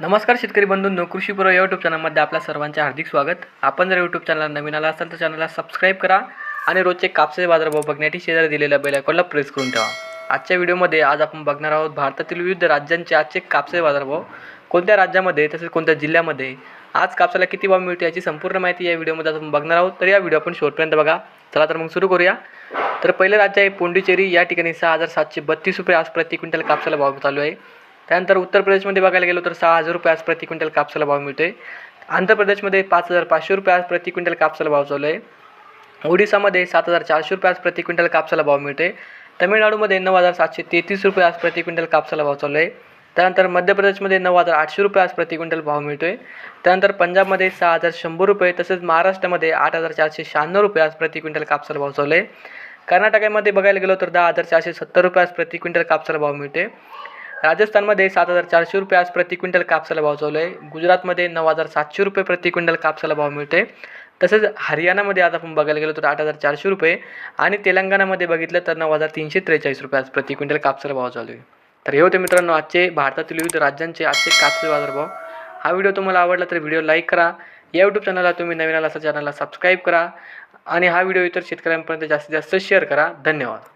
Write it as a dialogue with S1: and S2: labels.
S1: नमस्कार शेतकरी बंधूंनो कृषी या यूट्यूब चॅनलमध्ये आपल्या सर्वांचे हार्दिक स्वागत. आपण जर यूट्यूब चॅनल नवीन आला असाल तर चॅनलला सबस्क्राईब करा आणि रोजचे कापसाचे बाजारभाव बघण्यासाठी शेजारी दिलेल्या बेल आयकॉनला प्रेस करून ठेवा. आजच्या व्हिडिओमध्ये आज आपण बघणार आहोत भारतातील विविध राज्यांचे आजचे कापसाचे बाजारभाव कोणत्या राज्यामध्ये तसेच कोणत्या जिल्ह्यामध्ये आज कापसाला किती भाव मिळते याची संपूर्ण माहिती या व्हिडिओमध्ये आपण बघणार आहोत. तर या व्हिडिओ आपण शेवटपर्यंत बघा. चला तर मग सुरू करूया. तर पहिलं राज्य आहे पोंडिचेरी. या ठिकाणी सहा हजार सातशे बत्तीस रुपये आज प्रति क्विंटल कापसाला भाव चालू आहे. त्यानंतर उत्तर प्रदेशमध्ये बघायला गेलो तर सहा हजार रुपये आज प्रति क्विंटल कापसाला भाव मिळतोय. आंध्र प्रदेशमध्ये पाच हजार पाचशे रुपये आज प्रति क्विंटल कापसाला भाव चालू आहे. ओडिसामध्ये सात हजार चारशे रुपये आज प्रति क्विंटल कापसाला भाव मिळते तमिळनाडूमध्ये नऊ हजार सातशे तेहतीस रुपये आज प्रति क्विंटल कापसाला भाव चालू आहे. त्यानंतर मध्य प्रदेशमध्ये नऊ हजार आठशे रुपये आज प्रति क्विंटल भाव मिळतो आहे त्यानंतर पंजाबमध्ये सहा हजार शंभर रुपये तसेच महाराष्ट्रामध्ये आठ हजार चारशे शहाण्णव रुपये आज प्रति क्विंटल कापसाला भाव चालू आहे. कर्नाटकामध्ये बघायला गेलो तर दहा हजार चारशे सत्तर रुपये आज प्रति क्विंटल कापसाला भाव मिळते राजस्थानमध्ये सात हजार चारशे रुपये आज प्रति क्विंटल कापसाला भाव चालू आहे. गुजरातमध्ये नऊ हजार सातशे रुपये प्रति क्विंटल कापसाला भाव मिळते तसेच हरियाणामध्ये आज आपण बघायला गेलो तर आठ हजार चारशे रुपये आणि तेलंगणामध्ये बघितलं तर नऊ हजार तीनशे त्रेचाळीस रुपये आज प्रति क्विंटल कापसाला भाव चालू आहे. तर हे होते मित्रांनो आजचे भारतातील विविध राज्यांचे आजचे कापसे बाजारभाव. हा व्हिडिओ तुम्हाला आवडला तर व्हिडिओ लाईक करा. या यूट्यूब चॅनलला तुम्ही नवीन आला असा चॅनलला सबस्क्राईब करा आणि हा व्हिडिओ इतर शेतकऱ्यांपर्यंत जास्तीत जास्त शेअर करा. धन्यवाद.